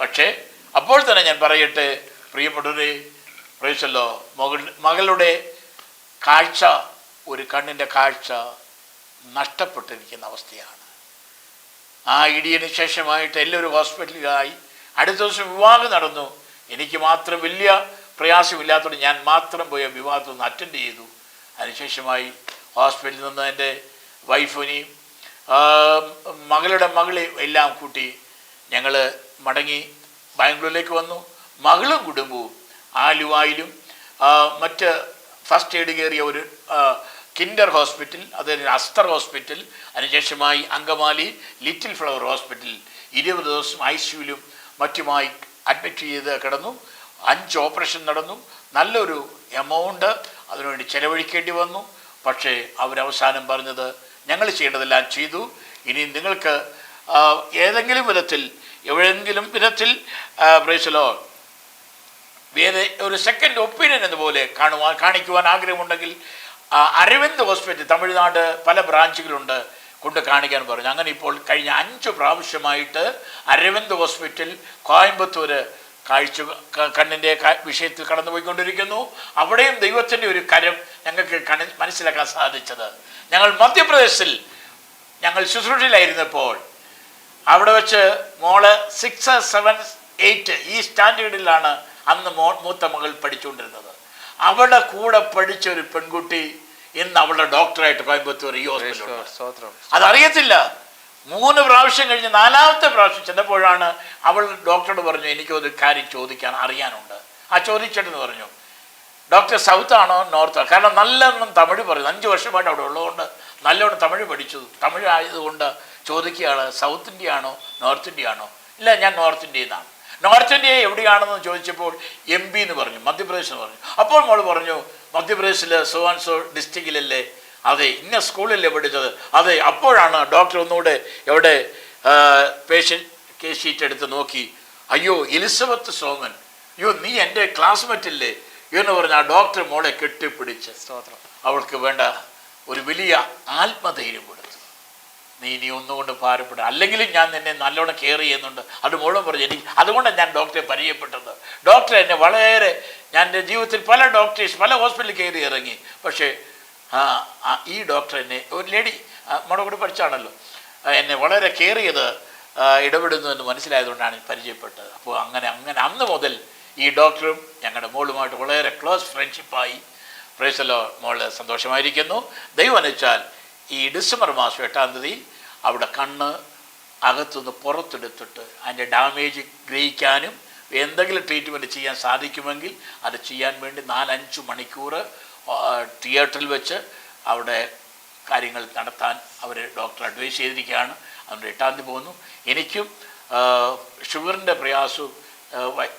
പക്ഷേ അപ്പോൾ തന്നെ ഞാൻ പറയട്ടെ പ്രിയപ്പെട്ടവരെ പ്രേക്ഷല്ലോ മകൾ മകളുടെ കാഴ്ച ഒരു കണ്ണിന്റെ കാഴ്ച നഷ്ടപ്പെട്ടിരിക്കുന്ന അവസ്ഥയാണ്. ആ ഇടിയന് ശേഷമായിട്ട് എല്ലാവരും ഹോസ്പിറ്റലിലായി. അടുത്ത ദിവസം വിവാഹം നടന്നു. എനിക്ക് മാത്രം വലിയ പ്രയാസമില്ലാത്തതുകൊണ്ട് ഞാൻ മാത്രം പോയ വിവാഹത്തിൽ നിന്ന് അറ്റൻഡ് ചെയ്തു. അതിനുശേഷമായി ഹോസ്പിറ്റലിൽ നിന്ന് എന്റെ വൈഫിനെയും മകളുടെ മകളെയും എല്ലാം കൂട്ടി ഞങ്ങൾ മടങ്ങി ബാംഗ്ലൂരിലേക്ക് വന്നു. മകളും കുടുംബവും ആലുവായിലും മറ്റ് ഫസ്റ്റ് എയ്ഡ് കയറിയ ഒരു കിൻഡർ ഹോസ്പിറ്റൽ അത് അസ്തർ ഹോസ്പിറ്റൽ അതിനുശേഷമായി അങ്കമാലി ലിറ്റിൽ ഫ്ലവർ ഹോസ്പിറ്റൽ. ഇരുപത് ദിവസം ഐ സിയുലും മറ്റുമായി അഡ്മിറ്റ് ചെയ്ത് കിടന്നു. അഞ്ച് ഓപ്പറേഷൻ നടന്നു. നല്ലൊരു എമൗണ്ട് അതിനുവേണ്ടി ചെലവഴിക്കേണ്ടി വന്നു. പക്ഷേ അവരവസാനം പറഞ്ഞത് ഞങ്ങൾ ചെയ്യേണ്ടതെല്ലാം ചെയ്തു. ഇനി നിങ്ങൾക്ക് ഏതെങ്കിലും വിധത്തിൽ എവിടെയെങ്കിലും വിധത്തിൽ പ്രൈസലോ വേറെ ഒരു സെക്കൻഡ് ഒപ്പീനിയൻ എന്നപോലെ കാണുവാൻ കാണിക്കുവാൻ ആഗ്രഹമുണ്ടെങ്കിൽ അരവിന്ദ് ഹോസ്പിറ്റൽ തമിഴ്നാട് പല ബ്രാഞ്ചുകളുണ്ട് കൊണ്ട് കാണിക്കാൻ പറഞ്ഞു. അങ്ങനെ ഇപ്പോൾ കഴിഞ്ഞ അഞ്ച് പ്രാവശ്യമായിട്ട് അരവിന്ദ് ഹോസ്പിറ്റൽ കോയമ്പത്തൂര് കാഴ്ച കണ്ണിന്റെ വിഷയത്തിൽ കടന്നുപോയിക്കൊണ്ടിരിക്കുന്നു. അവിടെയും ദൈവത്തിന്റെ ഒരു കരം ഞങ്ങൾക്ക് മനസ്സിലാക്കാൻ സാധിച്ചത്. ഞങ്ങൾ മധ്യപ്രദേശിൽ ഞങ്ങൾ ശുശ്രൂഷയിലായിരുന്നപ്പോൾ അവിടെ വെച്ച് മോൾ സിക്സ് സെവൻ എയ്റ്റ് ഈ സ്റ്റാൻഡേർഡിലാണ് അന്ന് മോ മൂത്ത മകൾ പഠിച്ചുകൊണ്ടിരുന്നത്. അവിടെ കൂടെ പഠിച്ച ഒരു പെൺകുട്ടി ഇന്ന് അവളുടെ ഡോക്ടറായിട്ട് കോയമ്പത്തൂർ ഈ ഹോസ്പിറ്റലിൽ അതറിയത്തില്ല. മൂന്ന് പ്രാവശ്യം കഴിഞ്ഞ് നാലാമത്തെ പ്രാവശ്യം ചെന്നപ്പോഴാണ് അവൾ ഡോക്ടറോട് പറഞ്ഞു എനിക്കൊരു കാര്യം ചോദിക്കാൻ അറിയാനുണ്ട്. ആ ചോദിച്ചിട്ടെന്ന് പറഞ്ഞു ഡോക്ടർ സൗത്ത് ആണോ നോർത്ത് ആണോ? കാരണം നല്ലൊന്നും തമിഴ് പറയുന്നു. അഞ്ച് വർഷമായിട്ട് അവിടെ ഉള്ളതുകൊണ്ട് നല്ലോണം തമിഴ് പഠിച്ചു. തമിഴ് ആയതുകൊണ്ട് ചോദിക്കുകയാണ് സൗത്ത് ഇന്ത്യ ആണോ നോർത്ത് ഇന്ത്യ ആണോ ഇല്ല ഞാൻ നോർത്ത് ഇന്ത്യയിൽ നിന്നാണ് നോർത്ത് ഇന്ത്യ എവിടെയാണെന്ന് ചോദിച്ചപ്പോൾ എം പി എന്ന് പറഞ്ഞു മധ്യപ്രദേശ് എന്ന് പറഞ്ഞു. അപ്പോൾ മോൾ പറഞ്ഞു മധ്യപ്രദേശിലെ സോവാൻസോ ഡിസ്ട്രിക്റ്റിലല്ലേ അതെ ഇന്ന സ്കൂളിലല്ലേ പഠിച്ചത്? അതെ അപ്പോഴാണ് ഡോക്ടർ ഒന്നുകൂടെ എവിടെ പേഷ്യന്റ് കേസ് ഷീറ്റ് എടുത്ത് നോക്കി. അയ്യോ എലിസബത്ത് സോമൻ അയ്യോ നീ എന്റെ ക്ലാസ്മേറ്റ് അല്ലേ എന്ന് പറഞ്ഞാൽ ആ ഡോക്ടർ മോളെ കെട്ടിപ്പിടിച്ച് സ്തോത്രം. അവൾക്ക് വേണ്ട ഒരു വലിയ ആത്മധൈര്യം നീ ഇനി ഒന്നുകൊണ്ട് ഭാരപ്പെട അല്ലെങ്കിലും ഞാൻ നിന്നെ നല്ലോണം കെയർ ചെയ്യുന്നുണ്ട്. അത് മുഴുവൻ പറഞ്ഞു എനിക്ക് അതുകൊണ്ടാണ് ഞാൻ ഡോക്ടറെ പരിചയപ്പെട്ടത്. ഡോക്ടർ എന്നെ വളരെ ഞാൻ എന്റെ ജീവിതത്തിൽ പല ഡോക്ടേഴ്സ് പല ഹോസ്പിറ്റലിൽ കയറി ഇറങ്ങി. പക്ഷേ ഈ ഡോക്ടർ എന്നെ ഒരു ലേഡി നമ്മുടെ കൂടെ പഠിച്ചാണല്ലോ. എന്നെ വളരെ കെയർ ചെയ്ത് ഇടപെടുന്നു എന്ന് മനസ്സിലായതുകൊണ്ടാണ് പരിചയപ്പെട്ടത്. അപ്പോൾ അങ്ങനെ അങ്ങനെ അന്ന് മുതൽ ഈ ഡോക്ടറും ഞങ്ങളുടെ മോളുമായിട്ട് വളരെ ക്ലോസ് ഫ്രണ്ട്ഷിപ്പായി പ്രേസലോ മോൾ സന്തോഷമായിരിക്കുന്നു. ദൈവം അനുവച്ചാൽ ഈ ഡിസംബർ മാസം എട്ടാം തീയതി അവിടെ കണ്ണ് അകത്തുനിന്ന് പുറത്തെടുത്തിട്ട് അതിന്റെ ഡാമേജ് ഗ്രഹിക്കാനും എന്തെങ്കിലും ട്രീറ്റ്മെന്റ് ചെയ്യാൻ സാധിക്കുമെങ്കിൽ അത് ചെയ്യാൻ വേണ്ടി നാലഞ്ച് മണിക്കൂർ തിയേറ്ററിൽ വെച്ച് അവിടെ കാര്യങ്ങൾ നടത്താൻ അവർ ഡോക്ടർ അഡ്വൈസ് ചെയ്തിരിക്കുകയാണ്. അതുകൊണ്ട് എട്ടാം തീയതി പോകുന്നു. എനിക്കും ഷുഗറിന്റെ പ്രയാസവും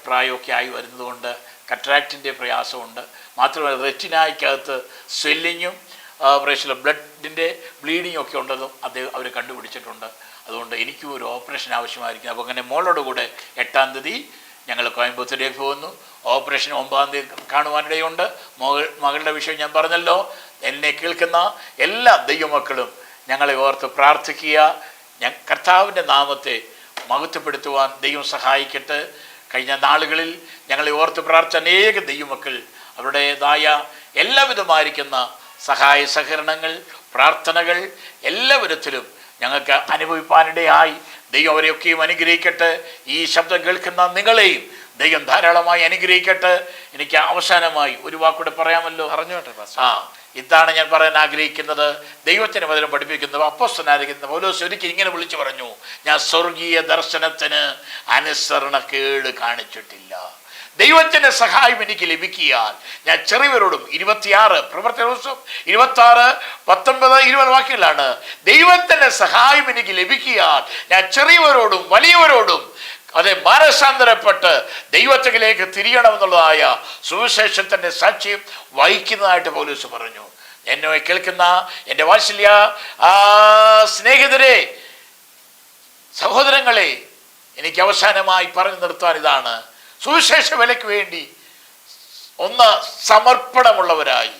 പ്രായമൊക്കെ ആയി വരുന്നതുകൊണ്ട് കട്രാക്റ്റിന്റെ പ്രയാസമുണ്ട്. മാത്രമല്ല റെറ്റിനായ്ക്കകത്ത് സ്വെല്ലിങ്ങും പ്രേഷർ ബ്ലഡിന്റെ ബ്ലീഡിംഗ് ഒക്കെ ഉണ്ടെന്നും അദ്ദേഹം അവർ കണ്ടുപിടിച്ചിട്ടുണ്ട്. അതുകൊണ്ട് എനിക്കും ഒരു ഓപ്പറേഷൻ ആവശ്യമായിരിക്കും അപ്പോൾ അങ്ങനെ മോളോട് കൂടെ എട്ടാം തീയതി ഞങ്ങൾ കോയമ്പത്തൂരിലേക്ക് പോകുന്നു. ഓപ്പറേഷൻ ഒമ്പതാം തീയതി കാണുവാനിടയുണ്ട്. മകൾ മകളുടെ വിഷയം ഞാൻ പറഞ്ഞല്ലോ. എന്നെ കേൾക്കുന്ന എല്ലാ ദൈവമക്കളും ഞങ്ങളെ ഓർത്ത് പ്രാർത്ഥിക്കുക. ഞാൻ കർത്താവിന്റെ നാമത്തെ മഹത്വപ്പെടുത്തുവാൻ ദൈവം സഹായിക്കട്ടെ. കഴിഞ്ഞ നാളുകളിൽ ഞങ്ങളെ ഓർത്ത് പ്രാർത്ഥിച്ച അനേക ദൈവമക്കൾ അവരുടേതായ എല്ലാവിധമായിരിക്കുന്ന സഹായ സഹകരണങ്ങൾ പ്രാർത്ഥനകൾ എല്ലാ വിധത്തിലും ഞങ്ങൾക്ക് അനുഭവിപ്പാനിടയായി. ദൈവം അവരെയൊക്കെയും അനുഗ്രഹിക്കട്ടെ. ഈ ശബ്ദം കേൾക്കുന്ന നിങ്ങളെയും ദൈവം ധാരാളമായി അനുഗ്രഹിക്കട്ടെ. എനിക്ക് അവസാനമായി ഒരു വാക്കൂടെ പറയാമല്ലോ? അറിഞ്ഞോട്ടെ ആ ഇതാണ് ഞാൻ പറയാൻ ആഗ്രഹിക്കുന്നത്. ദൈവത്തിന് വചനം പഠിപ്പിക്കുന്നത് അപ്പസ്തനായിരിക്കുന്ന പൗലോസ് ഒരിക്കൽ ഇങ്ങനെ വിളിച്ചു പറഞ്ഞു ഞാൻ സ്വർഗീയ ദർശനത്തിന് അനുസരണക്കേട് കാണിച്ചിട്ടില്ല. ദൈവത്തിന്റെ സഹായം എനിക്ക് ലഭിക്കിയാൽ ഞാൻ ചെറിയവരോടും ഇരുപത്തിയാറ് പ്രവർത്തന ദിവസം ഇരുപത്തി ആറ് പത്തൊൻപത് ഇരുപത് വാക്യങ്ങളാണ്. ദൈവത്തിന്റെ സഹായം എനിക്ക് ലഭിക്കിയാൽ ഞാൻ ചെറിയവരോടും വലിയവരോടും അതെ മാനസാന്തരപ്പെട്ട് ദൈവത്തിലേക്ക് തിരിയണമെന്നുള്ളതായ സുവിശേഷത്തിന്റെ സാക്ഷ്യം വഹിക്കുന്നതായിട്ട് പോലീസ് പറഞ്ഞു. എന്നെ കേൾക്കുന്ന എന്റെ ആ, സ്നേഹിതരെ സഹോദരങ്ങളെ എനിക്ക് അവസാനമായി പറഞ്ഞു നിർത്താൻ ഇതാണ്. സുവിശേഷ വിലയ്ക്ക് വേണ്ടി ഒന്ന് സമർപ്പണമുള്ളവരായി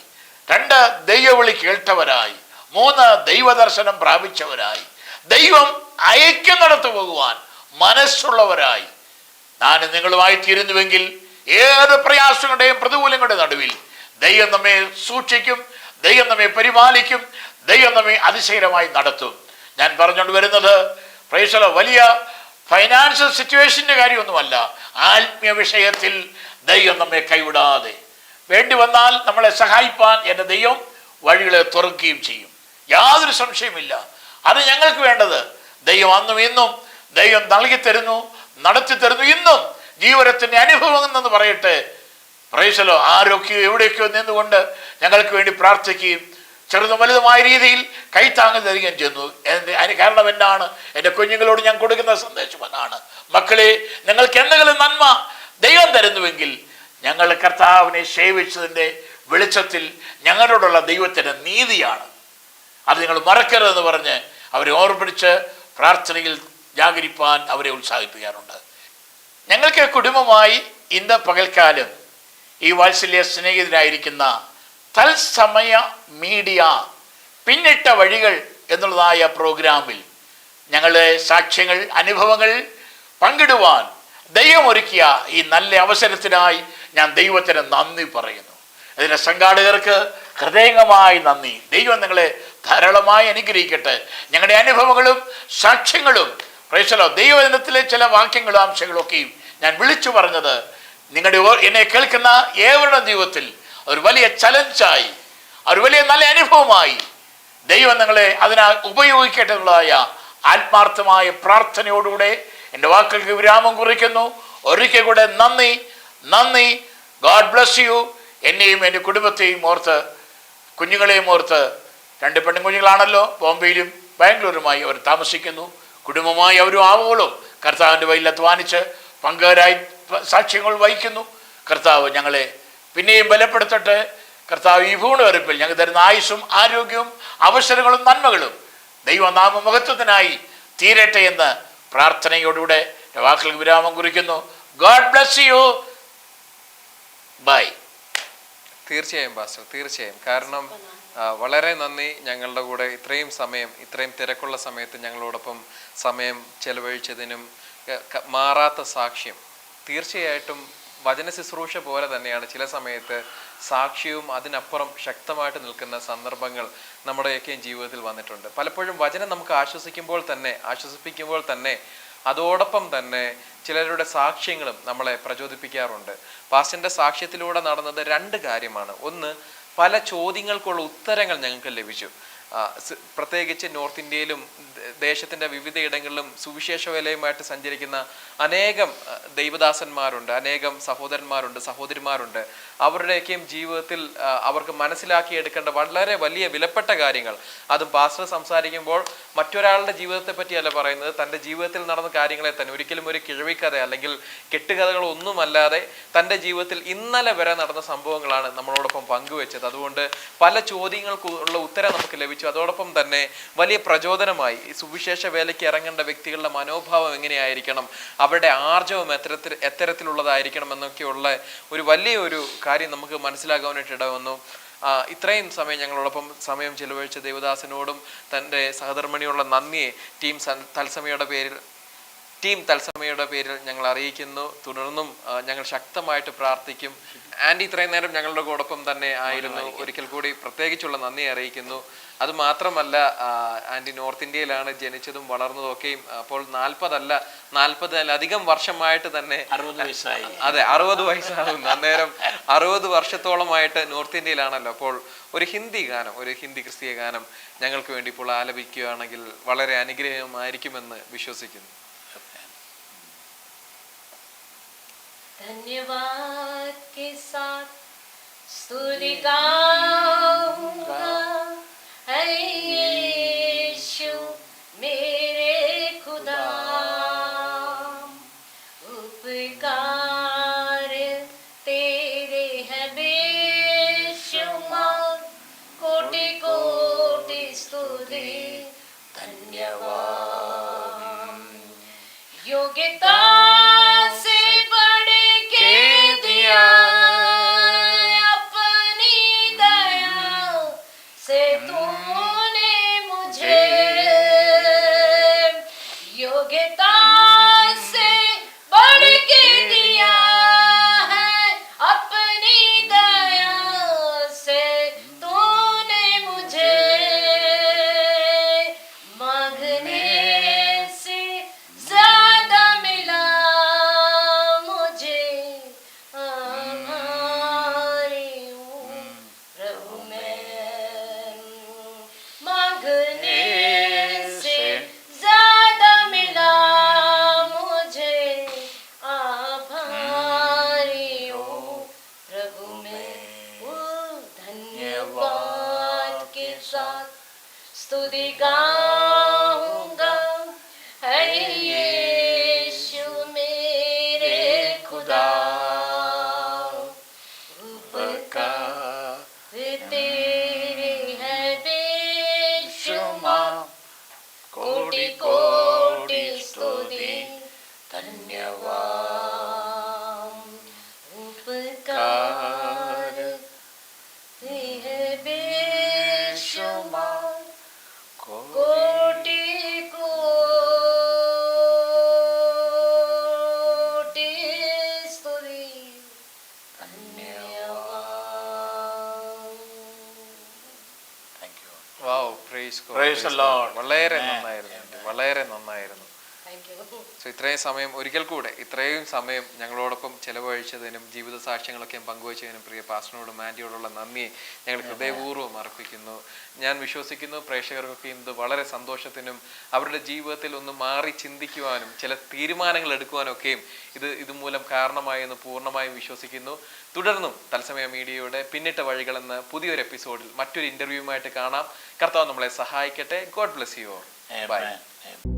രണ്ട് ദൈവവിളി കേട്ടവരായി മൂന്ന് ദൈവദർശനം പ്രാപിച്ചവരായി ദൈവം അയക്കുന്നിടത്ത് പോകുവാൻ മനസ്സുള്ളവരായി. ഞാൻ നിങ്ങളുമായി തീരുന്നുവെങ്കിൽ ഏത് പ്രയാസങ്ങളുടെയും പ്രതികൂലങ്ങളുടെ നടുവിൽ ദൈവം നമ്മെ സൂക്ഷിക്കും ദൈവം നമ്മെ പരിപാലിക്കും ദൈവം നമ്മെ അതിശയകരമായി നടത്തും. ഞാൻ പറഞ്ഞുകൊണ്ട് വരുന്നത് പ്രേക്ഷക വലിയ ഫൈനാൻഷ്യൽ സിറ്റുവേഷന്റെ കാര്യമൊന്നുമല്ല. ആത്മീയ വിഷയത്തിൽ ദൈവം നമ്മെ കൈവിടാതെ. വേണ്ടി വന്നാൽ നമ്മളെ സഹായിപ്പാൻ എന്റെ ദൈവം വഴികളെ തുറക്കുകയും ചെയ്യും. യാതൊരു സംശയമില്ല അത് ഞങ്ങൾക്ക് വേണ്ടത് ദൈവം അന്നും ഇന്നും ദൈവം നൽകി തരുന്നു നടത്തി തരുന്നു ഇന്നും ജീവനത്തിന്റെ അനുഭവം എന്ന് പറയട്ടെ. പ്രൈസലോ ആരൊക്കെയോ എവിടെയൊക്കെയോ നിന്നുകൊണ്ട് ഞങ്ങൾക്ക് വേണ്ടി പ്രാർത്ഥിക്കുകയും ചെറുതും വലുതുമായ രീതിയിൽ കൈത്താങ്ങൽ തരികയും ചെയ്യുന്നു. അതിന് കാരണം എന്നാണ്? എന്റെ കുഞ്ഞുങ്ങളോട് ഞാൻ കൊടുക്കുന്ന സന്ദേശം എന്നാണ് മക്കളെ നിങ്ങൾക്ക് എന്തെങ്കിലും നന്മ ദൈവം തരുന്നുവെങ്കിൽ ഞങ്ങൾ കർത്താവിനെ സേവിച്ചതിന്റെ വെളിച്ചത്തിൽ ഞങ്ങളോടുള്ള ദൈവത്തിന്റെ നീതിയാണ്. അത് നിങ്ങൾ മറക്കരുതെന്ന് പറഞ്ഞ് അവരെ ഓർമ്മിപ്പിച്ച് പ്രാർത്ഥനയിൽ ജാഗരിപ്പാൻ അവരെ ഉത്സാഹിപ്പിക്കാറുണ്ട്. ഞങ്ങൾക്ക് കുടുംബമായി ഇന്ന് പകൽക്കാലം ഈ വാത്സല്യ സ്നേഹിതരായിരിക്കുന്ന തത്സമയ മീഡിയ പിന്നിട്ട വഴികൾ എന്നുള്ളതായ പ്രോഗ്രാമിൽ ഞങ്ങളുടെ സാക്ഷ്യങ്ങൾ അനുഭവങ്ങൾ പങ്കിടുവാൻ ദൈവമൊരുക്കിയ ഈ നല്ല അവസരത്തിനായി ഞാൻ ദൈവത്തിന് നന്ദി പറയുന്നു. ഇതിന്റെ സംഘാടകർക്ക് ഹൃദയംഗമായി നന്ദി. ദൈവം നിങ്ങളെ ധാരാളമായി അനുഗ്രഹിക്കട്ടെ. ഞങ്ങളുടെ അനുഭവങ്ങളും സാക്ഷ്യങ്ങളും പ്രേക്ഷലോ ദൈവദിനത്തിലെ ചില വാക്യങ്ങളും അംശങ്ങളൊക്കെയും ഞാൻ വിളിച്ചു പറഞ്ഞത് നിങ്ങളുടെ എന്നെ കേൾക്കുന്ന ഏവരുടെ ജീവിതത്തിൽ ഒരു വലിയ ചലഞ്ചായി ഒരു വലിയ നല്ല അനുഭവമായി. ദൈവം നിങ്ങളെ അതിനാൽ ഉപയോഗിക്കേണ്ടതായ ആത്മാർത്ഥമായ പ്രാർത്ഥനയോടുകൂടെ എന്റെ വാക്കുകൾക്ക് വിരാമം കുറിക്കുന്നു. ഒരിക്കൽ കൂടെ നന്ദി നന്ദി. ഗോഡ് ബ്ലസ് യു എന്നെയും എന്റെ കുടുംബത്തെയും ഓർത്ത് കുഞ്ഞുങ്ങളെയും ഓർത്ത് രണ്ട് പെൺകുഞ്ഞുങ്ങളാണല്ലോ ബോംബെയിലും ബാംഗ്ലൂരുമായി അവർ താമസിക്കുന്നു. കുടുംബമായി അവരും ആവുകളും കർത്താവിന്റെ വയ്യിൽ അധ്വാനിച്ച് പങ്കുകാരായി സാക്ഷ്യങ്ങൾ വഹിക്കുന്നു. കർത്താവ് ഞങ്ങളെ പിന്നെയും ബലപ്പെടുത്തട്ടെ. കർത്താവ് ഈ ഭൂണവരപ്പിൽ ഞങ്ങൾ തരുന്ന ആയുസ്സും ആരോഗ്യവും അവസരങ്ങളും നന്മകളും ദൈവനാമ മഹത്വത്തിനായി തീരട്ടെ എന്ന് പ്രാർത്ഥനയോടുകൂടെ വാക്കുകൾക്ക് വിരാമം കുറിക്കുന്നു. God bless you. ബൈ. തീർച്ചയായും പാസ്റ്റർ തീർച്ചയായും. കാരണം വളരെ നന്ദി ഞങ്ങളുടെ കൂടെ ഇത്രയും സമയം ഇത്രയും തിരക്കുള്ള സമയത്ത് ഞങ്ങളോടൊപ്പം സമയം ചെലവഴിച്ചതിനും മാറാത്ത സാക്ഷ്യം. തീർച്ചയായിട്ടും വചന ശുശ്രൂഷ പോലെ തന്നെയാണ് ചില സമയത്ത് സാക്ഷ്യവും അതിനപ്പുറം ശക്തമായിട്ട് നിൽക്കുന്ന സന്ദർഭങ്ങൾ നമ്മുടെയൊക്കെയും ജീവിതത്തിൽ വന്നിട്ടുണ്ട്. പലപ്പോഴും വചനം നമുക്ക് ആശ്വസിക്കുമ്പോൾ തന്നെ ആശ്വസിപ്പിക്കുമ്പോൾ തന്നെ അതോടൊപ്പം തന്നെ ചിലരുടെ സാക്ഷ്യങ്ങളും നമ്മളെ പ്രചോദിപ്പിക്കാറുണ്ട്. പാസ്റ്റന്റെ സാക്ഷ്യത്തിലൂടെ നടന്നത് രണ്ട് കാര്യമാണ്. ഒന്ന് പല ചോദ്യങ്ങൾക്കുള്ള ഉത്തരങ്ങൾ ഞങ്ങൾക്ക് ലഭിച്ചു. പ്രത്യേകിച്ച് നോർത്ത് ഇന്ത്യയിലും ദേശത്തിന്റെ വിവിധ ഇടങ്ങളിലും സുവിശേഷ വേലയുമായിട്ട് സഞ്ചരിക്കുന്ന അനേകം ദൈവദാസന്മാരുണ്ട് അനേകം സഹോദരന്മാരുണ്ട് സഹോദരിമാരുണ്ട്. അവരുടെയൊക്കെയും ജീവിതത്തിൽ അവർക്ക് മനസ്സിലാക്കിയെടുക്കേണ്ട വളരെ വലിയ വിലപ്പെട്ട കാര്യങ്ങൾ. അതും പാസ്റ്റർ സംസാരിക്കുമ്പോൾ മറ്റൊരാളുടെ ജീവിതത്തെ പറ്റിയല്ല പറയുന്നത്. തന്റെ ജീവിതത്തിൽ നടന്ന കാര്യങ്ങളെ തന്നെ ഒരിക്കലും ഒരു കിഴവിക്കഥ അല്ലെങ്കിൽ കെട്ടുകഥകളൊന്നുമല്ലാതെ തന്റെ ജീവിതത്തിൽ ഇന്നലെ വരെ നടന്ന സംഭവങ്ങളാണ് നമ്മളോടൊപ്പം പങ്കുവെച്ചത്. അതുകൊണ്ട് പല ചോദ്യങ്ങൾക്കുള്ള ഉത്തരം നമുക്ക് ലഭിച്ചു. അതോടൊപ്പം തന്നെ വലിയ പ്രചോദനമായി സുവിശേഷ വേലയ്ക്ക് ഇറങ്ങേണ്ട വ്യക്തികളുടെ മനോഭാവം എങ്ങനെയായിരിക്കണം? അവരുടെ ആർജവം എത്തരത്തിൽ എത്തരത്തിലുള്ളതായിരിക്കണം എന്നൊക്കെയുള്ള ഒരു വലിയ ഒരു കാര്യം നമുക്ക് മനസ്സിലാകാനായിട്ട് ഇടവന്നു. വന്നു ഇത്രയും സമയം ഞങ്ങളോടൊപ്പം സമയം ചെലവഴിച്ച ദേവദാസനോടും തന്റെ സഹധർമ്മിണിയുള്ള നന്ദിയെ ടീം തത്സമയുടെ പേരിൽ ടീം തത്സമയുടെ പേരിൽ ഞങ്ങൾ അറിയിക്കുന്നു. തുടർന്നും ഞങ്ങൾ ശക്തമായിട്ട് പ്രാർത്ഥിക്കും. ആൻഡി ഇത്രയും നേരം ഞങ്ങളുടെ കൂടൊപ്പം തന്നെ ആയിരുന്നു. ഒരിക്കൽ കൂടി പ്രത്യേകിച്ചുള്ള നന്ദി അറിയിക്കുന്നു. അത് മാത്രമല്ല ആൻഡി നോർത്ത് ഇന്ത്യയിലാണ് ജനിച്ചതും വളർന്നതും ഒക്കെയും അപ്പോൾ നാൽപ്പതല്ല നാൽപ്പതിലധികം വർഷമായിട്ട് തന്നെ അതെ അറുപത് വയസ്സാകുന്നു അന്നേരം അറുപത് വർഷത്തോളമായിട്ട് നോർത്ത് ഇന്ത്യയിലാണല്ലോ. അപ്പോൾ ഒരു ഹിന്ദി ഗാനം ഒരു ഹിന്ദി ക്രിസ്തീയ ഗാനം ഞങ്ങൾക്ക് വേണ്ടി ഇപ്പോൾ ആലപിക്കുകയാണെങ്കിൽ വളരെ അനുഗ്രഹമായിരിക്കുമെന്ന് വിശ്വസിക്കുന്നു. धन्यवाद के साथ स्तुति गाऊँगा यीशु मेरे खुदा। उपकार तेरे है बेशुमार। कोटि कोटि स्तुति धन्यवाद। योग्यता Yeah. സ്തുതികാ സോ ഇത്രയും സമയം ഒരിക്കൽ കൂടെ ഇത്രയും സമയം ഞങ്ങളോടൊപ്പം ചെലവഴിച്ചതിനും ജീവിത സാക്ഷ്യങ്ങളൊക്കെ പങ്കുവച്ചതിനും പ്രിയ പാസ്റ്ററിനോടും ആന്റിയോടുള്ള നന്ദിയെ ഞങ്ങൾ ഹൃദയപൂർവം അർപ്പിക്കുന്നു. ഞാൻ വിശ്വസിക്കുന്നു പ്രേക്ഷകർക്കൊക്കെ ഇത് വളരെ സന്തോഷത്തിനും അവരുടെ ജീവിതത്തിൽ ഒന്ന് മാറി ചിന്തിക്കുവാനും ചില തീരുമാനങ്ങൾ എടുക്കുവാനൊക്കെയും ഇത് ഇതുമൂലം കാരണമായി എന്ന് പൂർണമായും വിശ്വസിക്കുന്നു. തുടർന്നും തത്സമയ മീഡിയയുടെ പിന്നിട്ട വഴികൾ എന്ന പുതിയൊരു എപ്പിസോഡിൽ മറ്റൊരു ഇന്റർവ്യൂവുമായിട്ട് കാണാം. കർത്താവ് നമ്മളെ സഹായിക്കട്ടെ. God bless you bye Amen. Amen.